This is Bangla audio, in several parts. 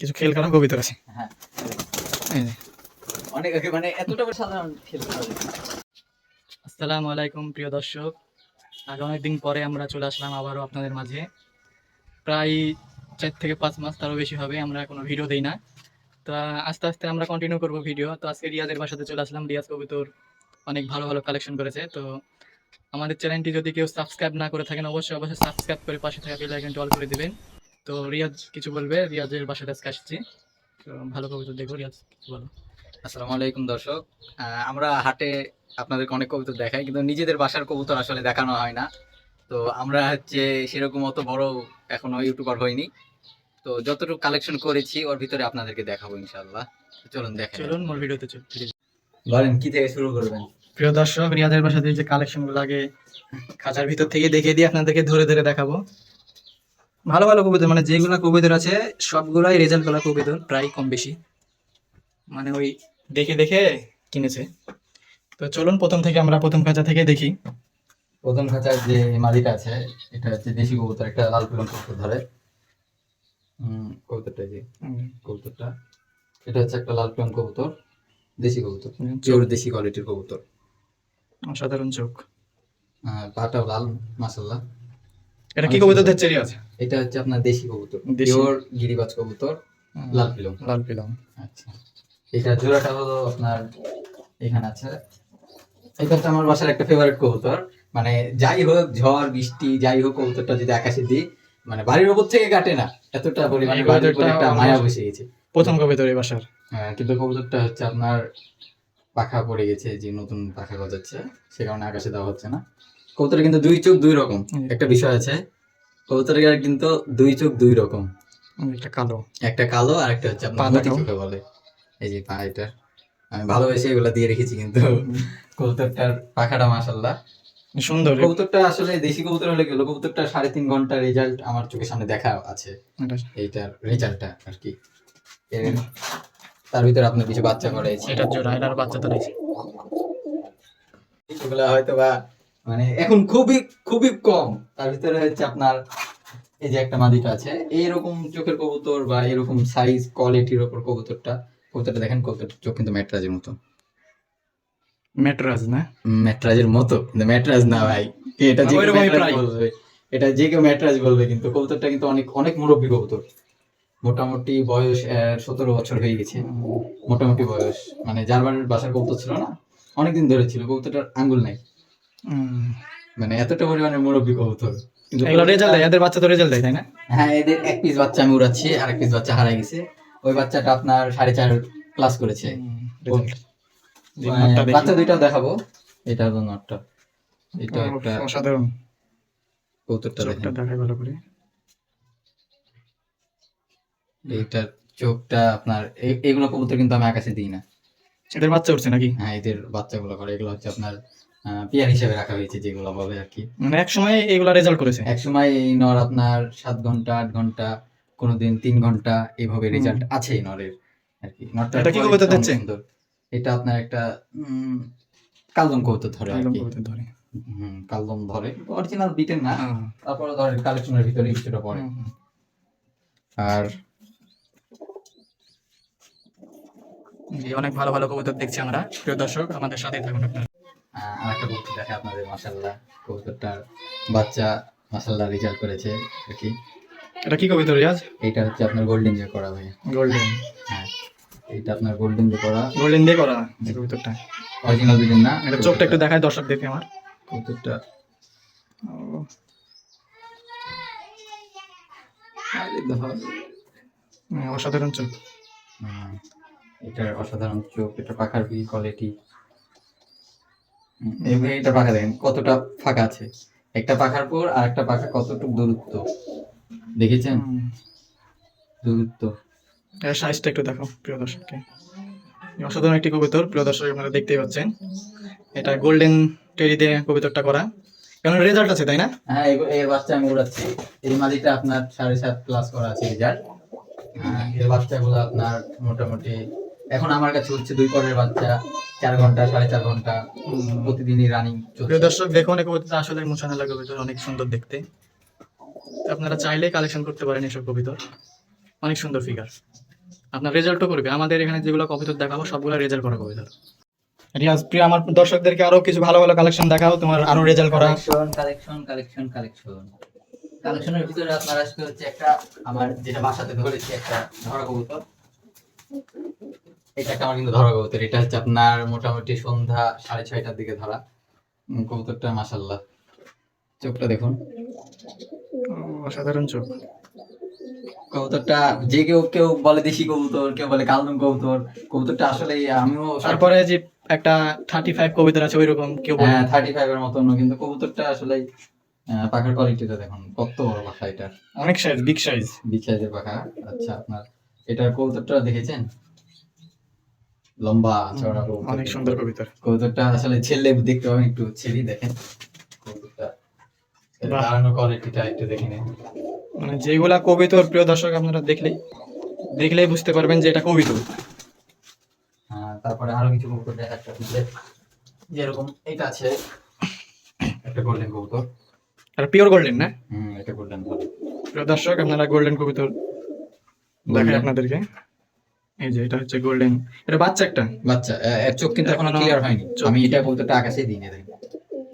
কিছু খেল আছে। হ্যাঁ অনেক মানে এতটা সাধারণ খেল আসসালামু আলাইকুম প্রিয় দর্শক। আজ অনেকদিন পরে আমরা চলে আসলাম আবারও আপনাদের মাঝে। প্রায় চার থেকে পাঁচ মাস তারও বেশি হবে আমরা কোনো ভিডিও দেই না। তো আস্তে আস্তে আমরা কন্টিনিউ করব ভিডিও। তো আজকে রিয়াজের বাসাতে চলে আসলাম। রিয়াজ কবিতর অনেক ভালো ভালো কালেকশন করেছে। তো আমাদের চ্যানেলটি যদি কেউ সাবস্ক্রাইব না করে থাকেন অবশ্যই অবশ্যই সাবস্ক্রাইব করে পাশে থাকা বেল আইকনটি অল করে দিবেন। তো রিয়াজ কিছু বলবে? রিয়াজের বাসাতে আজকে আসছি। তো ভালো কবিতর দেখো রিয়াজ কিছু বলো। আসসালামু আলাইকুম দর্শক। আমরা হাটে আপনাদেরকে অনেক কবুতর দেখাই কিন্তু নিজেদের বাসার কবুতর আসলে দেখানো হয় না। তো আমরা হচ্ছে সেরকম অত বড় এখনও ইউটিউবার হইনি। তো যতটুকু কালেকশন করেছি ওর ভিতরে আপনাদেরকে দেখাবো ইনশাল্লাহ চলুন দেখেন চলুন মোর ভিডিওতে চল ফিরে যাই। বলেন কি থেকে শুরু করবেন? প্রিয় দর্শক রিয়াদের বাসাতে যে কালেকশনগুলো আগে খাঁচার ভিতর থেকে দেখিয়ে দিয়ে আপনাদেরকে ধরে ধরে দেখাবো। ভালো ভালো কবুতর মানে যেগুলো কবুতর আছে সবগুলাই রেজাল্ট করা কবুতর প্রায় কম বেশি। মানে ওই দেখে দেখে কিনেছে। তো চলুন প্রথম থেকে আমরা প্রথম খাঁচা থেকে দেখি। প্রথম খাঁচার যে মাদিটা আছে এটা হচ্ছে দেশি কবুতর একটা লাল পিলন কবুতর ধরে। কবুতরটা যে কবুতরটা। এটা হচ্ছে একটা লাল পিলন কবুতর দেশি কবুতর পিওর দেশি কোয়ালিটির কবুতর। অসাধারণ চোখ। আহ, পাটাও লাল মাসাল্লাহ এটা কি কবুতর দিচ্ছে রিয়াজ এটা হচ্ছে আপনার দেশি কবুতর পিওর গিরিবাজ কবুতর লাল পিলং লাল পিলাম। আচ্ছা। এটা জোড়াটা হলো আপনার এখানে আছে। এটা হচ্ছে আমার বাসার একটা ফেভারিট কবুতর। মানে যাই হোক ঝড় বৃষ্টি যাই হোক কবুতরটা যদি আকাশে দিই মানে বাড়ির উপর থেকে কাটে না। এতটা পরিমাণে বাড়ির উপরে একটা মায়া বসে গেছে। প্রথম কবুতর এই বাসার। হ্যাঁ, কিন্তু কবুতরটা হচ্ছে আপনার পাখা পড়ে গেছে যে নতুন পাখা গজাচ্ছে। সে কারণে আকাশে দেওয়া হচ্ছে না। কবুতরের কিন্তু দুই চোখ দুই রকম। একটা বিষয় আছে কবুতরের কিন্তু দুই চোখ দুই রকম। একটা কালো। একটা কালো আর একটা হচ্ছে পা চোখে বলে। এই যে পা এটা আমি ভালোবেসে এগুলো দিয়ে রেখেছি কিন্তু। কবুতরটার পাখাটা মাসাল্লাহ সুন্দর। কবুতরটা আসলে দেশি কবুতর হলে গেল কবুতরটা সাড়ে তিন ঘণ্টা রেজাল্ট আমার চোখের সামনে দেখা আছে। এইটার রেজাল্টটা আর কি। তার ভিতরে আপনার কিছু বাচ্চা করেছে এটার জোড়া এটার বাচ্চা তো রয়েছে এগুলা হয়তো বা মানে এখন খুবই খুবই কম। তার ভিতরে হচ্ছে আপনার এই যে একটা মাদিটা আছে এইরকম চোখের কবুতর বা এরকম সাইজ কোয়ালিটির ওপর কবুতরটা কবুতরটা দেখেন কবুতর চোখ কিন্তু ম্যাটরাজের মতো। মেট্রাজ না? ম্যাটরাজের মতো? কিন্তু ম্যাটরাজ না ভাই। এটা যে কেউ ম্যাটরাজ। বলবে? এটা যে কেউ ম্যাটরাজ বলবে কিন্তু কবুতরটা কিন্তু অনেক অনেক মুরব্বী কবুতর। মোটামুটি বয়স সতেরো বছর হয়ে গেছে। মোটামুটি বয়স। মানে বাড়ির বাসার কবুতর ছিল না অনেকদিন ধরে ছিল। কবুতরটার আঙ্গুল নাই। মানে এতটা পরিমাণে মুরব্বী কবুতর। এগুলো রেজাল্ট দেয় এদের বাচ্চা তো রেজাল্ট দেয় তাই না? হ্যাঁ এদের এক পিস বাচ্চা আমি উড়াচ্ছি আর এক পিস বাচ্চা হারাই গেছে। ওই বাচ্চাটা আপনার সাড়ে চার ক্লাস করেছে। দেখি। বাচ্চা দুইটা দেখাবো। এটা হলো নটটা। এটা একটা অসাধারণ। কবুতরটা চোখটা দেখেন ভালো করে। এইটার চোখটা আপনার এগুলো কবুতর কিন্তু আমি আকাশে দিই না। এদের বাচ্চা উঠছে নাকি? হ্যাঁ এদের বাচ্চাগুলো করে। এগুলো হচ্ছে আপনার পিয়ার হিসেবে রাখা হয়েছে যেগুলো বলে আর কি। মানে এক সময় এগুলা রেজাল্ট করেছে? এক সময় এই নর আপনার সাত ঘণ্টা আট ঘণ্টা কোনোদিন তিন ঘণ্টা এইভাবে রেজাল্ট আছে এই নরের আর কি। নরটা এটা কি অনেক দিচ্ছে? এটা আপনার একটা কালদম কবুতর ধরে আর কি। ধরে। কালদম ধরে। অরিজিনাল বিটের না। তারপরে ধরেন কালেকশনের ভিতরে কিছুটা পড়ে। আর অনেক ভালো ভালো কবুতর দেখছি আমরা। প্রিয় দর্শক আমাদের সাথে থাকুন আপনারা। আরেকটা কবুতর দেখে আপনাদের মাসাল্লাহ কবুতরটার বাচ্চা মাসাল্লাহ রেজাল্ট করেছে আর কি। এটা কি কবুতর রিয়াজ? এইটা হচ্ছে আপনার গোল্ডেন যে করা ভাই গোল্ডেন হ্যাঁ এইটা আপনার গোল্ডেন দিয়ে করা। গোল্ডেন দিয়ে করা এই কবুতরটা। অরিজিনাল বিটের না? এটা চোখটা একটু দেখায় দর্শক দেখে আমার। ধর। হুম, অসাধারণ চোখ। হুম, এটার অসাধারণ চোখ এটা পাখার বি কোয়ালিটি এটা পাখা দেখেন কতটা ফাঁকা আছে। একটা পাখার পর আর একটা পাখা কতটুকু দূরত্ব। দেখেছেন? দূরত্ব। সাইজটা একটু দেখো প্রিয় দর্শককে। অসাধারণ একটি কবুতর প্রিয় দর্শক আপনারা দেখতেই পাচ্ছেন। এটা গোল্ডেন টেরি দিয়ে কবুতরটা করা। কারণ রেজাল্ট আছে তাই না? হ্যাঁ এর বাচ্চা আমি উড়াচ্ছি। এই মাদিটা আপনার সাড়ে সাত প্লাস করা আছে রেজাল্ট এর বাচ্চাগুলো আপনার মোটামুটি এখন আমার কাছে হচ্ছে দুই পরের বাচ্চা চার ঘণ্টা সাড়ে চার ঘণ্টা প্রতিদিনই রানিং প্রিয় দর্শক দেখুন কবুতরটা আসলে মোছানালা কবুতর অনেক সুন্দর দেখতে। আপনারা চাইলেই কালেকশন করতে পারেন এসব কবিতর অনেক সুন্দর ফিগার আপনার রেজাল্টও করবে। আমাদের এখানে যেগুলো কবিতর দেখাবো সবগুলো রেজাল্ট করা কবিতর রিয়াজ প্রিয় আমার দর্শকদেরকে আরও কিছু ভালো ভালো কালেকশন দেখাও তোমার আরও রেজাল্ট করা। কালেকশন কালেকশন কালেকশন কালেকশন কালেকশনের ভিতরে আপনার আসবে হচ্ছে একটা আমার যেটা বাসাতে ধরেছি একটা ধরা কবুতর এটা একটা আমার কিন্তু ধরা কবুতর। এটা হচ্ছে আপনার মোটামুটি সন্ধ্যা সাড়ে ছয়টার দিকে ধরা। কবুতরটা মাসাল্লাহ চোখটা দেখুন। অসাধারণ চোখ। কবুতরটা যে কেউ কেউ বলে দেশি কবুতর কেউ বলে কালদম কবুতর। কবুতরটা আসলে আমিও তারপরে যে একটা থার্টি ফাইভ কবিতর আছে ওইরকম কেউ হ্যাঁ থার্টি ফাইভ এর মতন কিন্তু কবুতরটা আসলে পাখার কোয়ালিটিটা দেখুন কত বড় পাখা এটা। অনেক সাইজ বিগ সাইজ বিগ সাইজের পাখা। আচ্ছা আপনার এটা কবুতরটা দেখেছেন? লম্বা কবুতর অনেক সুন্দর কবিতর। কবুতরটা আসলে ছেলে দেখতে পাবেন একটু ছেড়ি দেখেন। কবুতরটা দাঁড়ানো কোয়ালিটিটা একটু দেখে নিন। মানে যেগুলা কবিতর প্রিয় দর্শক আপনারা দেখলেই দেখলেই বুঝতে পারবেন যে এটা কবিতর। হ্যাঁ, তারপরে আরও কিছু কবুতর দেখাচ্ছে আপনাদের। যেরকম এটা আছে একটা গোল্ডেন কবুতর। আর পিওর গোল্ডেন না? হুম এটা গোল্ডেন প্রিয় দর্শক আপনারা গোল্ডেন কবিতর দেখাই আপনাদেরকে। এই যে এটা হচ্ছে গোল্ডেন এটা বাচ্চা একটা। বাচ্চা এর চোখ কিন্তু এখনও ক্লিয়ার হয়নি। আমি এটা কবুতরটা আকাশেই দিই না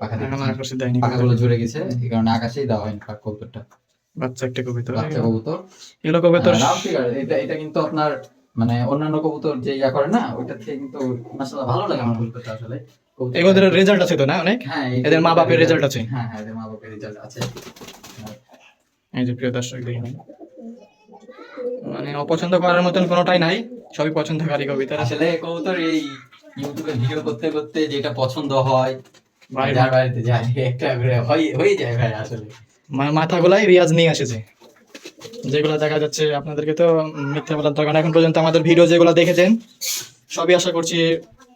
পাখা এখন আকাশে দেয়নি পাখাগুলো ঝরে গেছে এই কারণে আকাশেই দেওয়া হয়নি কবুতরটা। বাচ্চা একটা কবিতর। বাচ্চা কবুতর। এগুলো কবিতর হ্যাঁ, এটা এটা কিন্তু আপনার মানে অন্যান্য কবুতর যে ইয়া করে না ওইটা থেকে কিন্তু মাশাআল্লাহ ভালো লাগে আমার কবুতরটা আসলে। এগুলোদের রেজাল্ট আছে তো না অনেক? হ্যাঁ এদের মা বাপের রেজাল্ট আছে। হ্যাঁ হ্যাঁ এদের মা বাপের রেজাল্ট আছে। এই যে প্রিয় দর্শক দেখুন মানে অপছন্দ করার মতন কোনোটাই নাই সবই পছন্দকারী কবিতা। আসলে কবুতর এই ইউটিউবে ভিডিও করতে করতে যেটা পছন্দ হয় যার বাড়িতে যায় একটা করে হয় হয়ে যায় ভাই আসলে। মা- মাথাগুলাই রিয়াজ নিয়ে আসেছে যেগুলো দেখা যাচ্ছে আপনাদেরকে তো মিথ্যা বলার দরকার এখন পর্যন্ত আমাদের ভিডিও যেগুলো দেখেছেন সবই আশা করছি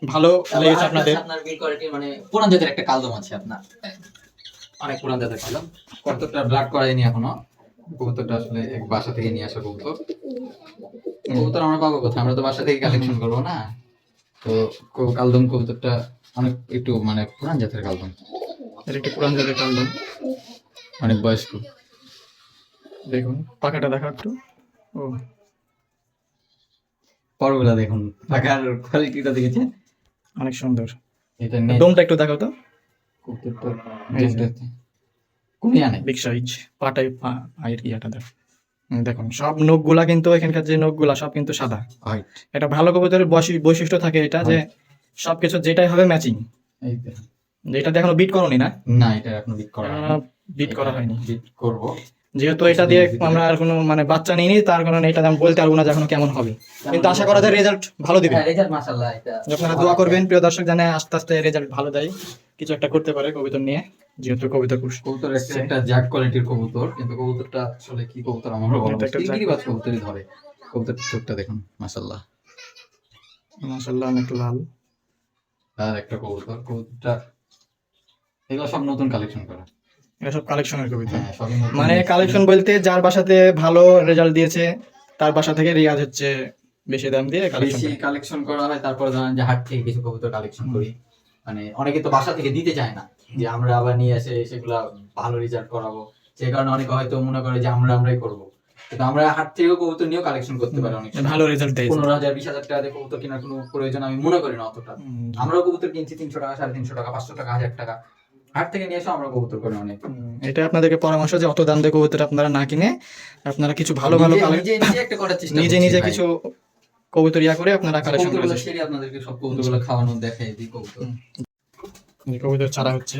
ভালো লেগেছে আপনাদের। আপনার বিল কোয়ালিটি মানে পুরান জাতের একটা কালদম আছে আপনার। অনেক পুরান জাতের কালদম। কবুতরটা ব্লাড করায়নি এখনও। কবুতরটা আসলে এক বাসা থেকে নিয়ে আসা কবুতর। কবুতর আমরা পাবো কোথায় আমরা তো বাসা থেকে কালেকশন করব না। তো কালদম কবুতরটা অনেক একটু মানে পুরান জাতের কালদম। এটা একটু পুরান জাতের কালদম। অনেক বয়স্ক। দেখুন পাখাটা দেখা একটু। ও। পরগুলা দেখুন পাখার কোয়ালিটিটা দেখেছেন? অনেক সুন্দর। এটা দমটা একটু দেখাও তো। কবুতরটা। কুমিয়া নেই বিগ সাইজ পাটাই পায়ের ইয়াটা দেখো। দেখুন সব নখগুলা কিন্তু এখানকার যে নখগুলা সব কিন্তু সাদা। হোয়াইট এটা ভালো কবুতরের বৈশিষ্ট্য থাকে এটা যে সবকিছু যেটাই হবে ম্যাচিং। এখনও বিট করনি না? না এটা এখনও বিট করা বিট করা হয়নি। বিট করব। যেহেতু এটা দিয়ে আমরা আর কোনো মানে বাচ্চা নিইনি তার কারণে এটা আমি বলতে পারব না যে এখনও কেমন হবে। কিন্তু আশা করা যায় রেজাল্ট ভালো দিবে। হ্যাঁ রেজাল্ট মাশাআল্লাহ এটা আপনারা দোয়া করবেন প্রিয় দর্শক জানে আস্তে আস্তে রেজাল্ট ভালো দেয়। কিছু একটা করতে পারে কবিতর নিয়ে। যেহেতু কবিতর পুষ কবুতর একটা জ্যাক কোয়ালিটির কবুতর কিন্তু কবুতরটা আসলে কি কবুতর আমারও বলা এটা একটা মুশকিল বাজ কবুতরই ধরে। কবুতর চোখটা দেখুন মাশাআল্লাহ। মাসাল্লাহ অনেক লাল। আর একটা কবুতর কবুতরটা এগুলো সব নতুন কালেকশন করা। এটা সব কালেকশনের কবিতা। হ্যাঁ মানে কালেকশন বলতে যার বাসাতে ভালো রেজাল্ট দিয়েছে তার বাসা থেকে রিয়াজ হচ্ছে বেশি দাম দিয়ে কালেকশন বেশি কালেকশন করা হয় তারপরে ধরেন যে হাট থেকে কিছু কবুতর কালেকশন করি। মানে অনেকে তো বাসা থেকে দিতে চায় না। যে আমরা আবার নিয়ে এসে সেগুলা ভালো রেজাল্ট করাবো। সেই কারণে অনেকে হয়তো মনে করে যে আমরা আমরাই করব। কিন্তু আমরা হাট থেকেও কবুতর নিয়েও কালেকশন করতে পারি অনেক ভালো রেজাল্ট দেয়। পনেরো হাজার বিশ হাজার টাকা দিয়ে কবুতর কেনার কোনো প্রয়োজন আমি মনে করি না অতটা। আমরাও কবুতর কিনছি তিনশো টাকা সাড়ে তিনশো টাকা পাঁচশো টাকা হাজার টাকা। হাট থেকে নিয়ে এসে আমরা কবুতর করি অনেক। এটা আপনাদেরকে পরামর্শ যে অত দাম দিয়ে কবুতর আপনারা না কিনে আপনারা কিছু ভালো ভালো নিজে- নিজে একটা করার চেষ্টা নিজে নিজে কিছু কবুতর ইয়া করে আপনারা কালেকশন সেরে আপনাদেরকে সব কবুতরগুলো খাওয়ানো দেখাই দিই কবুতর। কবুতর ছাড়া হচ্ছে।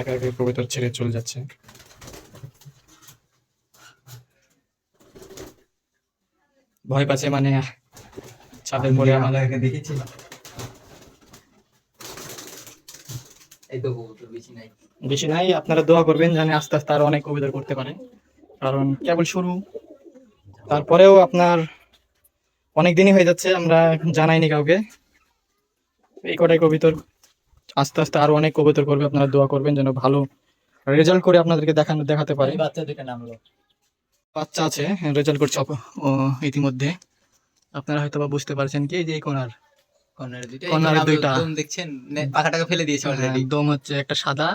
একা একা কবুতর ছেড়ে চলে যাচ্ছে। ভয় পাচ্ছে মানে ছাদের পরে আমাদের আমাদেরকে দেখেছি? এই তো কবুতর বেশি নাই। বেশি নাই আপনারা দোয়া করবেন জানি আস্তে আস্তে আরও অনেক কবিতর করতে পারে। কারণ কেবল শুরু। তারপরেও আপনার অনেক দিনই হয়ে যাচ্ছে আমরা জানাইনি কাউকে। এই কটাই কবিতর আস্তে আস্তে আরও অনেক কবিতর করবে আপনারা দোয়া করবেন যেন ভালো রেজাল্ট করে আপনাদেরকে দেখানো দেখাতে পারে। বাচ্চা দুটো নামলো বাচ্চা আছে রেজাল্ট করছে ইতিমধ্যে। আপনারা হয়তো বা বুঝতে পারছেন কি এই যে এই কোনার কর্নারে দুইটা দেখছেন পাখাটাকে ফেলে দিয়েছে অলরেডি দম হচ্ছে একটা সাদা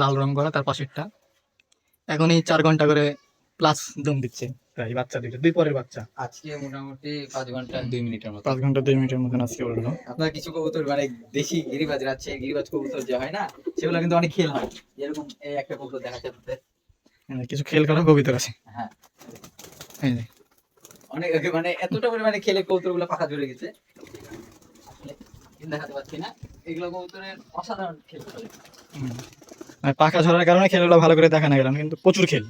লাল রং করা তার পাশেরটা। এখন এই চার ঘণ্টা করে প্লাস দম দিচ্ছে। তাই বাচ্চা দুইটা দুই পরের বাচ্চা। আজকে মোটামুটি পাঁচ ঘণ্টা দুই মিনিটের মতো। পাঁচ ঘণ্টা দুই মিনিটের মতন আজকে উঠল। আপনার কিছু কবুতর মানে দেশি গিরিবাজ রাখছে গিরিবাজ কবুতর যে হয় না সেগুলো কিন্তু অনেক খেল হয়। যেরকম এই একটা কবুতর দেখা যাচ্ছে হ্যাঁ, কিছু খেল করা কবিতর আছে। হ্যাঁ। অনেক মানে এতটা পরিমাণে খেলে কবুতরগুলো পাখা জুড়ে গেছে। দেখাতে পাচ্ছি না। এগুলো কবুতরের অসাধারণ খেল। পাখা ঝরার কারণে খেলগুলো ভালো করে দেখা না গেল কিন্তু প্রচুর খেল।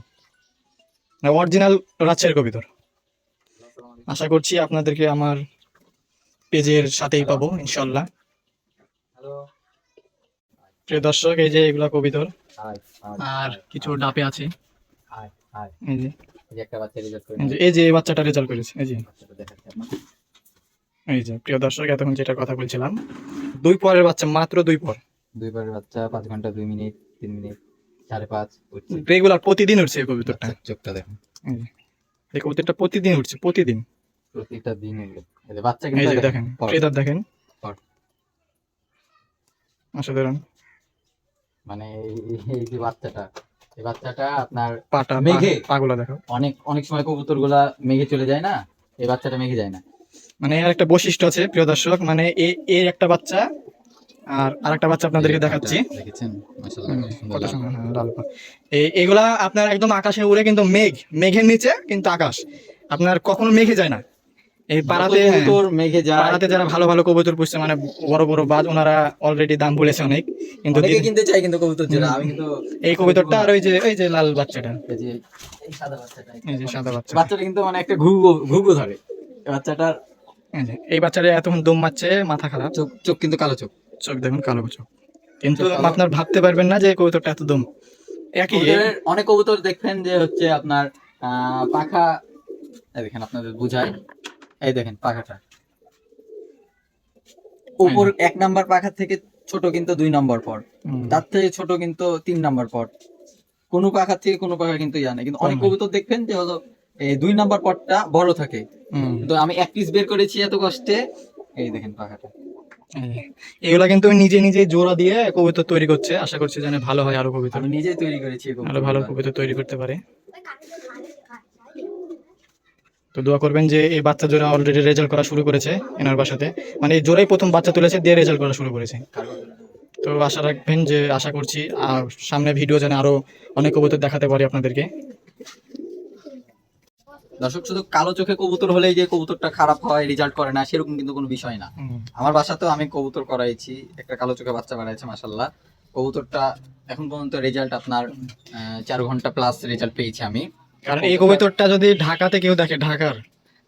অরিজিনাল রাজশাহীর কবিতর আশা করছি আপনাদেরকে আমার পেজের সাথেই পাবো ইনশাল্লাহ। প্রিয় দর্শক এই যে এগুলা কবিতর আর কিছু ডাপে আছে। এই যে। এই বাচ্চাটা রেজাল্ট করেছে এই যে। এই যে প্রিয় দর্শক এতক্ষণ যেটা কথা বলছিলাম দুই পরের বাচ্চা মাত্র দুই পর। দুই বারের বাচ্চা পাঁচ ঘণ্টা দুই মিনিট তিন মিনিট। সাড়ে পাঁচ রেগুলার প্রতিদিন উঠছে এই কবিতরটা চোখটা দেখুন। এই কবিতরটা প্রতিদিন উঠছে প্রতিদিন? প্রতিটা দিন বাচ্চা কিন্তু দেখেন। ক্রেতার দেখেন। অসাধারণ। মানে এই- যে বাচ্চাটা এই বাচ্চাটা আপনার পাটা মেঘে? পাগুলা দেখো। অনেক অনেক সময় কবুতরগুলা মেঘে চলে যায় না এই বাচ্চাটা মেঘে যায় না। মানে এর একটা বৈশিষ্ট্য আছে প্রিয় দর্শক মানে এ এর একটা বাচ্চা আর আরেকটা বাচ্চা আপনাদেরকে দেখাচ্ছি। হ্যাঁ, এগুলা আপনার একদম আকাশে উড়ে কিন্তু মেঘ মেঘের নিচে কিন্তু আকাশ। আপনার কখনো মেঘে যায় না। এই পাড়াতে মেঘে যায় পাড়াতে যারা ভালো ভালো কবুতর পুষছে মানে বড় বড় বাজ ওনারা অলরেডি দাম বলেছে অনেক। কিন্তু কিনতে চাই কিন্তু কবুতর যেটা আমি কিন্তু এই কবুতরটা আর ওই যে এই যে লাল বাচ্চাটা। এই যে এই সাদা বাচ্চাটা। এই যে সাদা বাচ্চা। বাচ্চাটা কিন্তু মানে একটা ঘুঘু ঘুঘু ধরে। বাচ্চাটার এই এই বাচ্চাটা এতক্ষণ দম মারছে মাথা খারাপ। চোখ চোখ কিন্তু কালো চোখ। চোখ দেখুন কালো চোখ। কিন্তু আপনার ভাবতে পারবেন না যে কবুতরটা এত দম। একই অনেক কবুতর দেখবেন যে হচ্ছে আপনার পাখা দেখেন আপনাদের বুঝায় এই দেখেন পাখাটা। উপর এক নাম্বার পাখা থেকে ছোট কিন্তু দুই নম্বর পর। তার থেকে ছোট কিন্তু তিন নাম্বার পর। কোন পাখা থেকে কোনো পাখা কিন্তু জানে কিন্তু অনেক কবুতর দেখবেন যে হলো এই দুই নাম্বার পরটা বড় থাকে। কিন্তু আমি এক পিস বের করেছি এত কষ্টে। এই দেখেন পাখাটা। এগুলা কিন্তু নিজে নিজে জোড়া দিয়ে কবুতর তৈরি করছে। আশা করছি যেন ভালো হয় আরও কবুতর আমি নিজেই তৈরি করেছি আরও ভালো কবুতর তৈরি করতে পারে। তো দোয়া করবেন যে এই বাচ্চা জোড়া অলরেডি রেজাল্ট করা শুরু করেছে এনার বাসাতে। মানে এই জোড়াই প্রথম বাচ্চা তুলেছে দিয়ে রেজাল্ট করা শুরু করেছে। তো আশা রাখবেন যে আশা করছি আর সামনে ভিডিও যেন আরও অনেক কবুতর দেখাতে পারি আপনাদেরকে। দর্শক শুধু কালো চোখে কবুতর হলেই যে কবুতরটা খারাপ হয় রেজাল্ট করে না সেরকম কিন্তু কোনো বিষয় না। আমার বাসাতেও আমি কবুতর করাইছি একটা কালো চোখে বাচ্চা বাড়াইছে মাসাল্লাহ কবুতরটা এখন পর্যন্ত রেজাল্ট আপনার চার ঘণ্টা প্লাস রেজাল্ট পেয়েছি আমি। কারণ এই কবুতরটা যদি ঢাকাতে কেউ দেখে ঢাকার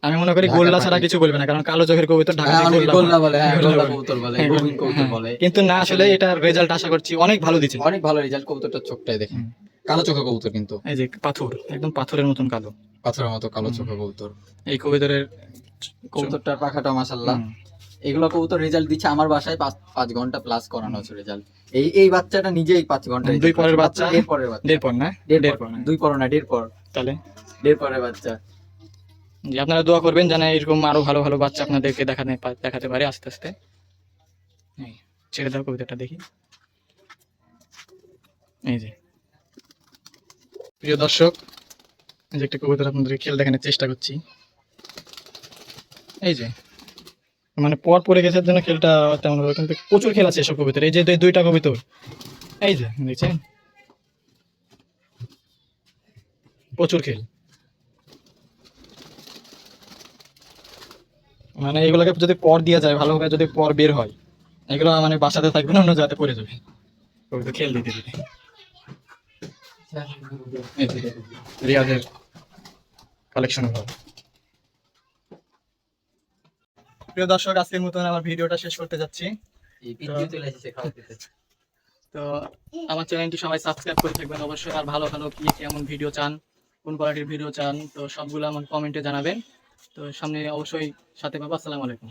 আমি মনে করি গোল্লা ছাড়া কিছু বলবে না কারণ কালো চোখের কবুতর ঢাকা হ্যাঁ, গোল্লা বলে হ্যাঁ গোল্লা কবুতর বলে গোবিন কবুতর হ্যাঁ। বলে। কিন্তু না আসলে এটা রেজাল্ট আশা করছি অনেক ভালো দিচ্ছে। অনেক ভালো রেজাল্ট কবুতরটার চোখটাই দেখেন। কালো চোখের কবুতর কিন্তু। এই যে পাথর একদম পাথরের মতন কালো। পাথরের মতো কালো চোখে কবুতর। এই কবুতরের কবুতরটার পাখাটা মাসাল্লাহ এগুলো কবুতর রেজাল্ট দিচ্ছে আমার বাসায় পাঁচ পাঁচ ঘণ্টা প্লাস করানো হচ্ছে রেজাল্ট এই এই বাচ্চাটা নিজেই পাঁচ ঘণ্টা দুই পরের বাচ্চা? দেড় পরের বাচ্চা। দেড় পর না? দেড় পর। দুই পর না দেড় পর। তাহলে? দেড় পরের বাচ্চা। জি আপনারা দোয়া করবেন যেন এরকম আরও ভালো ভালো বাচ্চা আপনাদেরকে দেখাতে দেখাতে পারে আস্তে আস্তে। ছেড়ে দাও কবিতাটা দেখি। এই যে। প্রিয় দর্শক যে একটা কবিতা আপনাদের খেল দেখানোর চেষ্টা করছি। এই যে মানে পর পড়ে গেছে জন্য খেলটা তেমন ভাবে, কিন্তু প্রচুর খেল আছে এসব কবিতার। এই যে দুইটা কবিতর এই যে, দেখছেন? প্রচুর খেল। মানে এগুলোকে যদি পর দেওয়া যায়, ভালোভাবে যদি পর বের হয়, এগুলো মানে বাসাতে থাকবে না, অন্য যাতে পড়ে যাবে। ওই তো খেল দিতে দিতে। এই যে রিয়াজের কালেকশন প্রিয় দর্শক আজকের মতন আমার ভিডিওটা শেষ করতে যাচ্ছি। তো আমার চ্যানেলটি সবাই সাবস্ক্রাইব করে থাকবেন অবশ্যই আর ভালো ভালো কি কেমন ভিডিও চান কোন কোয়ালিটির ভিডিও চান তো সবগুলো আমাকে কমেন্টে জানাবেন। তো সামনে অবশ্যই সাথে পাবো। আসসালামু আলাইকুম।